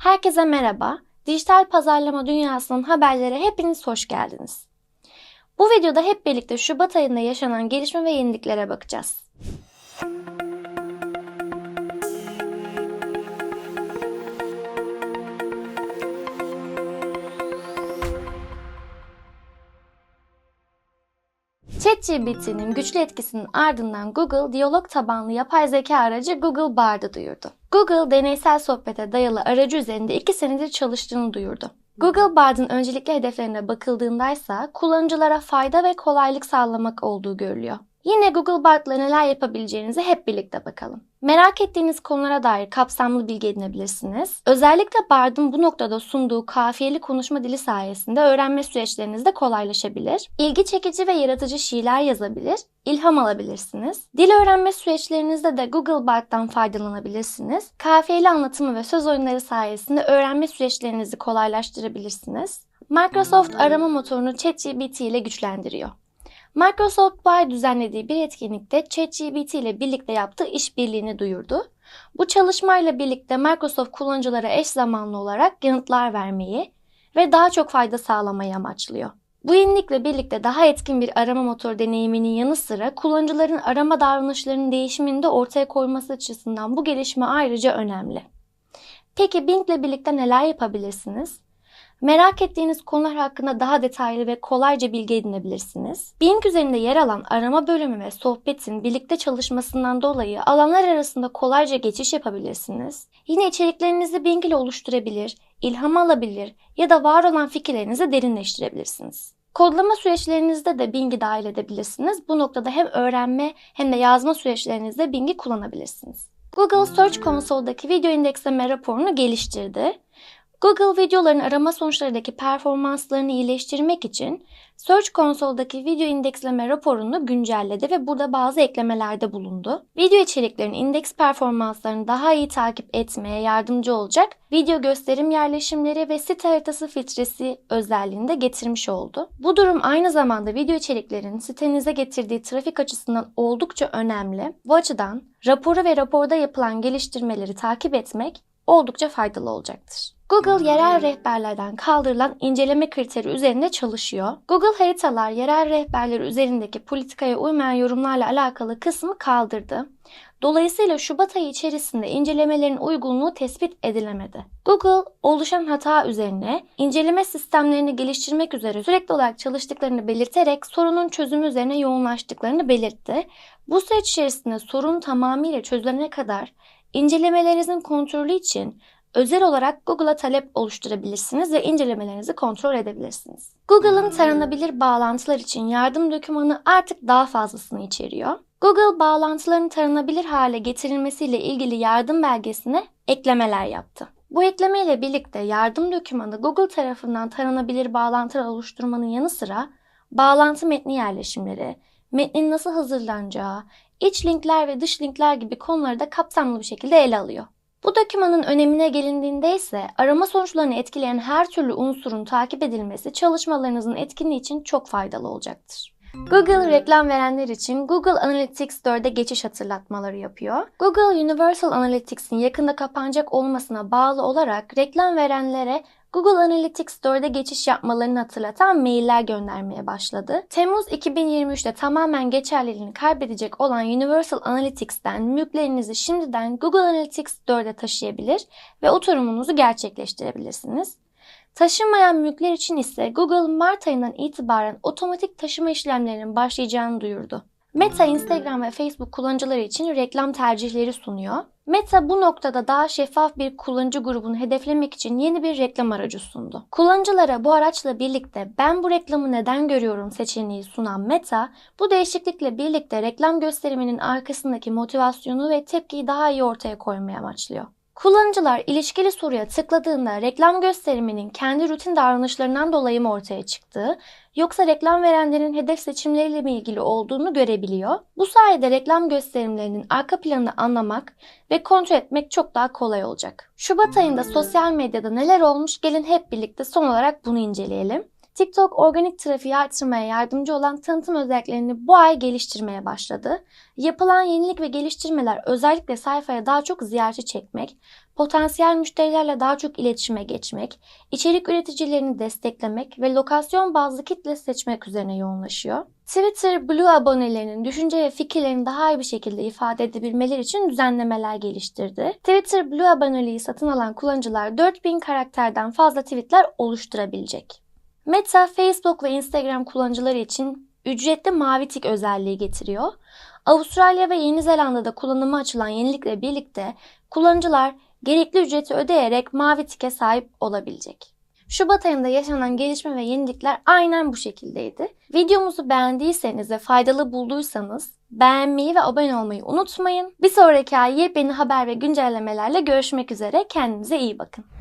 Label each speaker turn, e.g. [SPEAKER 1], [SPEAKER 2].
[SPEAKER 1] Herkese merhaba. Dijital pazarlama dünyasının haberlere hepiniz hoş geldiniz. Bu videoda hep birlikte Şubat ayında yaşanan gelişme ve yeniliklere bakacağız. ChatGPT'nin güçlü etkisinin ardından Google diyalog tabanlı yapay zeka aracı Google Bard'ı duyurdu. Google deneysel sohbete dayalı aracı üzerinde 2 senedir çalıştığını duyurdu. Google Bard'ın öncelikli hedeflerine bakıldığındaysa kullanıcılara fayda ve kolaylık sağlamak olduğu görülüyor. Yine Google Bard'la neler yapabileceğinize hep birlikte bakalım. Merak ettiğiniz konulara dair kapsamlı bilgi edinebilirsiniz. Özellikle Bard'ın bu noktada sunduğu kafiyeli konuşma dili sayesinde öğrenme süreçleriniz de kolaylaşabilir. İlgi çekici ve yaratıcı şiirler yazabilir, ilham alabilirsiniz. Dil öğrenme süreçlerinizde de Google Bard'dan faydalanabilirsiniz. Kafiyeli anlatımı ve söz oyunları sayesinde öğrenme süreçlerinizi kolaylaştırabilirsiniz. Microsoft arama motorunu ChatGPT ile güçlendiriyor. Microsoft Buy düzenlediği bir etkinlikte ChatGPT ile birlikte yaptığı işbirliğini duyurdu. Bu çalışmayla birlikte Microsoft kullanıcılara eş zamanlı olarak yanıtlar vermeyi ve daha çok fayda sağlamayı amaçlıyor. Bu yenilikle birlikte daha etkin bir arama motoru deneyiminin yanı sıra kullanıcıların arama davranışlarının değişimini de ortaya koyması açısından bu gelişme ayrıca önemli. Peki Bing ile birlikte neler yapabilirsiniz? Merak ettiğiniz konular hakkında daha detaylı ve kolayca bilgi edinebilirsiniz. Bing üzerinde yer alan arama bölümü ve sohbetin birlikte çalışmasından dolayı alanlar arasında kolayca geçiş yapabilirsiniz. Yine içeriklerinizi Bing ile oluşturabilir, ilham alabilir ya da var olan fikirlerinizi derinleştirebilirsiniz. Kodlama süreçlerinizde de Bing'i dahil edebilirsiniz. Bu noktada hem öğrenme hem de yazma süreçlerinizde Bing'i kullanabilirsiniz. Google Search Console'daki video indeksleme raporunu geliştirdi. Google videoların arama sonuçlarındaki performanslarını iyileştirmek için Search Console'daki video indeksleme raporunu güncelledi ve burada bazı eklemelerde bulundu. Video içeriklerin indeks performanslarını daha iyi takip etmeye yardımcı olacak video gösterim yerleşimleri ve site haritası filtresi özelliğini de getirmiş oldu. Bu durum aynı zamanda video içeriklerin sitenize getirdiği trafik açısından oldukça önemli. Bu açıdan raporu ve raporda yapılan geliştirmeleri takip etmek oldukça faydalı olacaktır. Google yerel rehberlerden kaldırılan inceleme kriteri üzerinde çalışıyor. Google haritalar yerel rehberleri üzerindeki politikaya uymayan yorumlarla alakalı kısmı kaldırdı. Dolayısıyla Şubat ayı içerisinde incelemelerin uygunluğu tespit edilemedi. Google oluşan hata üzerine inceleme sistemlerini geliştirmek üzere sürekli olarak çalıştıklarını belirterek sorunun çözümü üzerine yoğunlaştıklarını belirtti. Bu süreç içerisinde sorun tamamıyla çözülene kadar incelemelerinizin kontrolü için özel olarak Google'a talep oluşturabilirsiniz ve incelemelerinizi kontrol edebilirsiniz. Google'ın taranabilir bağlantılar için yardım dokümanı artık daha fazlasını içeriyor. Google bağlantıların taranabilir hale getirilmesiyle ilgili yardım belgesine eklemeler yaptı. Bu ekleme ile birlikte yardım dokümanı Google tarafından taranabilir bağlantılar oluşturmanın yanı sıra bağlantı metni yerleşimleri, metnin nasıl hazırlanacağı, iç linkler ve dış linkler gibi konuları da kapsamlı bir şekilde ele alıyor. Bu dokümanın önemine gelindiğinde ise arama sonuçlarını etkileyen her türlü unsurun takip edilmesi çalışmalarınızın etkinliği için çok faydalı olacaktır. Google reklam verenler için Google Analytics 4'e geçiş hatırlatmaları yapıyor. Google Universal Analytics'in yakında kapanacak olmasına bağlı olarak reklam verenlere Google Analytics 4'e geçiş yapmalarını hatırlatan mailler göndermeye başladı. Temmuz 2023'te tamamen geçerliliğini kaybedecek olan Universal Analytics'ten mülklerinizi şimdiden Google Analytics 4'e taşıyabilir ve oturumunuzu gerçekleştirebilirsiniz. Taşınmayan mülkler için ise Google Mart ayından itibaren otomatik taşıma işlemlerinin başlayacağını duyurdu. Meta, Instagram ve Facebook kullanıcıları için reklam tercihleri sunuyor. Meta bu noktada daha şeffaf bir kullanıcı grubunu hedeflemek için yeni bir reklam aracı sundu. Kullanıcılara bu araçla birlikte ben bu reklamı neden görüyorum seçeneği sunan Meta, bu değişiklikle birlikte reklam gösteriminin arkasındaki motivasyonu ve tepkiyi daha iyi ortaya koymaya amaçlıyor. Kullanıcılar ilişkili soruya tıkladığında reklam gösteriminin kendi rutin davranışlarından dolayı mı ortaya çıktığı yoksa reklam verenlerin hedef seçimleriyle mi ilgili olduğunu görebiliyor. Bu sayede reklam gösterimlerinin arka planını anlamak ve kontrol etmek çok daha kolay olacak. Şubat ayında sosyal medyada neler olmuş gelin hep birlikte son olarak bunu inceleyelim. TikTok organik trafiği artırmaya yardımcı olan tanıtım özelliklerini bu ay geliştirmeye başladı. Yapılan yenilik ve geliştirmeler özellikle sayfaya daha çok ziyaretçi çekmek, potansiyel müşterilerle daha çok iletişime geçmek, içerik üreticilerini desteklemek ve lokasyon bazlı kitle seçmek üzerine yoğunlaşıyor. Twitter, Blue abonelerinin düşünce ve fikirlerini daha iyi bir şekilde ifade edebilmeleri için düzenlemeler geliştirdi. Twitter Blue aboneliği satın alan kullanıcılar 4000 karakterden fazla tweetler oluşturabilecek. Meta, Facebook ve Instagram kullanıcıları için ücretli mavi tik özelliği getiriyor. Avustralya ve Yeni Zelanda'da kullanıma açılan yenilikle birlikte kullanıcılar gerekli ücreti ödeyerek mavi tike sahip olabilecek. Şubat ayında yaşanan gelişme ve yenilikler aynen bu şekildeydi. Videomuzu beğendiyseniz ve faydalı bulduysanız beğenmeyi ve abone olmayı unutmayın. Bir sonraki ay yepyeni haber ve güncellemelerle görüşmek üzere. Kendinize iyi bakın.